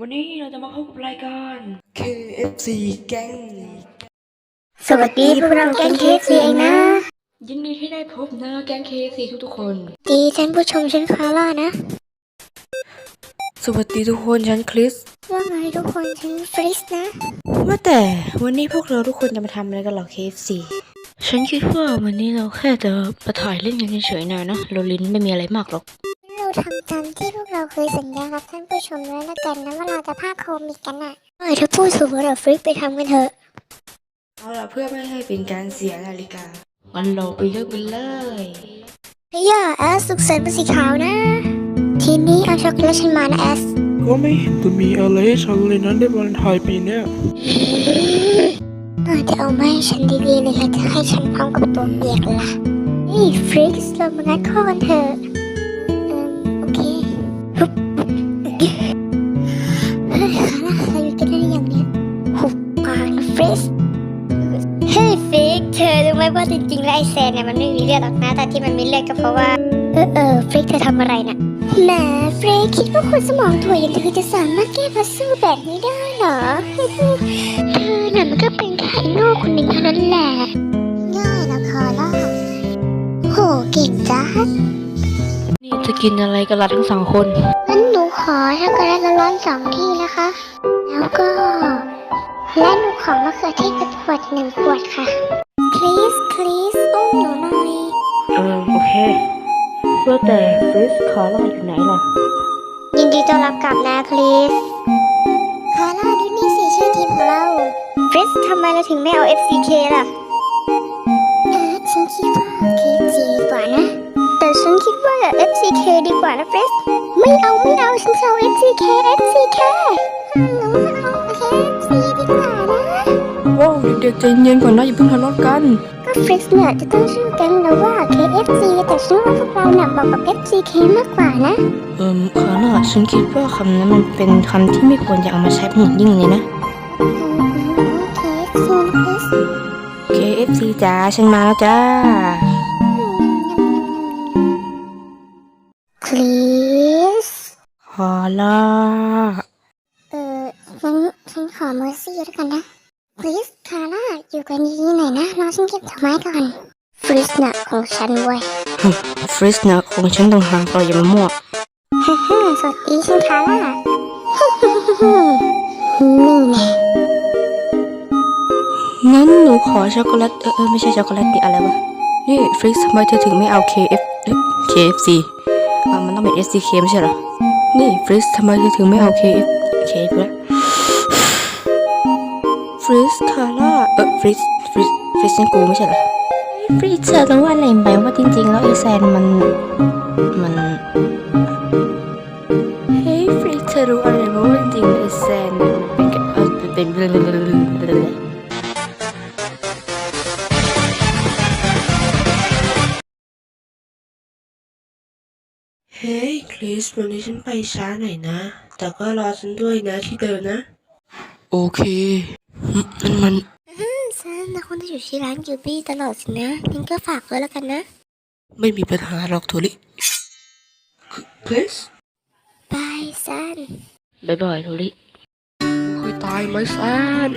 วันนี้เราจะมาพบกับรายการ KFC แก๊งสวัสดีพวกเราแก๊งเคสเองนะ ยินดีที่ได้พบนะแก๊ง KFC ทุกๆคน ดีท่านผู้ชมฉันคาร่านะ สวัสดีทุกคนฉันคริส ว่าไงทุกคนฉันฟริสนะ ว่าแต่วันนี้พวกเราทุกคนจะมาทำอะไรกันเหรอ KFC ฉันคิดว่าวันนี้เราแค่จะมาถ่ายเล่นกันเฉยๆนะนะเราลิ้นไม่มีอะไรมากหรอกเรา ทำตามที่พวกเราเคยสัญญากับท่านผู้ชมไว้แล้วกันนะว่าเราจะพาโคมิกกันน่ะเออถ้าพูดถูกเราฟริกไปทำกันเถอะเอาล่ะเพื่อไม่ให้เป็นการเสียนาฬิกางั้นเราไปเริ่มกันเลยเฮ้ยอย่าแอสสุขสันต์เป็นสีขาวนะ ทีมนี้เอาช็อกโกแลตฉันมานะแอสก็ไม่เห็นจะมีอะไรให้ฉันเลยนะในวันไทายปีเนี้ยเออจะเอามาให้ฉันดีๆเลยค่ะจะให้ฉันพร้อมกับตัวเปียกล่ะนี่ฟริกเรามางัดข้อกันเถอะเออโอเค ฮึบเฮ้ยคาร่าเราหยุดกันได้อยังเนี่ยหุบปากนะฟริสเฮ้ยฟิกเธอรู้ไหมว่าจริงๆแล้วไอแซนเนี่ยมันไม่มีเลือดหรอกนะแต่ที่มันมีเลือดก็เพราะว่า เออเออเฟริกเธอทำอะไรน่ะแหมเฟริกคิดว่าคนสมองถ่วอย่างเธอจะสามารถแก้พัซเซิลแบบนี้ได้เหรอ เธอน่ะมันก็เป็นแค่ไอ้โง่คนหนึ่งเท่านั้นแหละ กินอะไรกันล่ะทั้งสองคนงั้นหนูขอช็อกโกแลตร้อนๆสองที่นะคะ แล้วก็ และหนูขอมะเขือเทศเป็นขวดหนึ่งขวดค่ะ please please อุ้มหนูหน่อยเออโอเคว่าแต่ฟริสคาร่าอยู่ไหนล่ะ ยินดีต้อนรับกลับนะคลีสคาร่าดูนี่สิชื่อทีมของเราฟริสทำไมเราถึงไม่เอา FCK ล่ะ ดีกว่านะฟริสไม่เอาไม่เอาฉันจะเอา FCK FCK หนูเอา KFC ดีกว่านะ ว้าวเด็กๆใจเย็นก่อนนะอย่าเพิ่งทะเลาะกัน ก็ฟริสเนี่ยจะตั้งชื่อแก๊งเราว่า KFC แต่ฉันว่าพวกเราหนักบอกกับ FCK มากกว่านะ เอิมคาร่าฉันคิดว่าคำนั้นมันเป็นคำที่ไม่ควรจะเอามาใช้เป็นอย่างยิ่งเลยนะอืมอืมอืม KFC นะฟริส KFC จ้าฉันมาแล้วจ้า คลีสคาร่าเออฉันฉันขอเมอร์ซี่แล้วกันนะคลีสคาร่าอยู่กันดีๆหน่อยนะรอฉันเก็บดอกไม้ก่อนฟริสน่ะของฉันเว้ยฟริสนะของฉันต่างหากเราอย่ามามั่วฮ่าฮ่าสวัสดีฉันคาร่าฮึ่มฮึ่มฮึ่มนี่แน่งั้นหนูขอช็อกโกแลตเออเออไม่ใช่ช็อกโกแลตดิอะไรวะ นี่ฟริสทำไมเธอถึงไม่เอา KF เอ้ย KFC อ่ามันต้องเป็น SDK ไม่ใช่เหรอ นี่ฟริสทำไมถึงไม่เอา KF KF ละฟริสคาร่าเออฟริสฟริสฟริสนี่กูไม่ใช่เหรอฟริสเธอต้องว่าอะไรไหมว่าจริงๆ แล้วไอแซนมันมัน ฮ้ยคริสวันนี้ฉันไปช้าหน่อยนะ แต่ก็รอฉันด้วยนะที่เดิมนะ โอเคนั่นมันฉันนะคนที่อยู่ที่ร้านกิวบี้ตลอดสินะงั้นก็ฝากไว้แล้วกันนะ ไม่มีปัญหาหรอกโทริคริสบายซันบ๊ายบายโทริคุยตายไหมแซน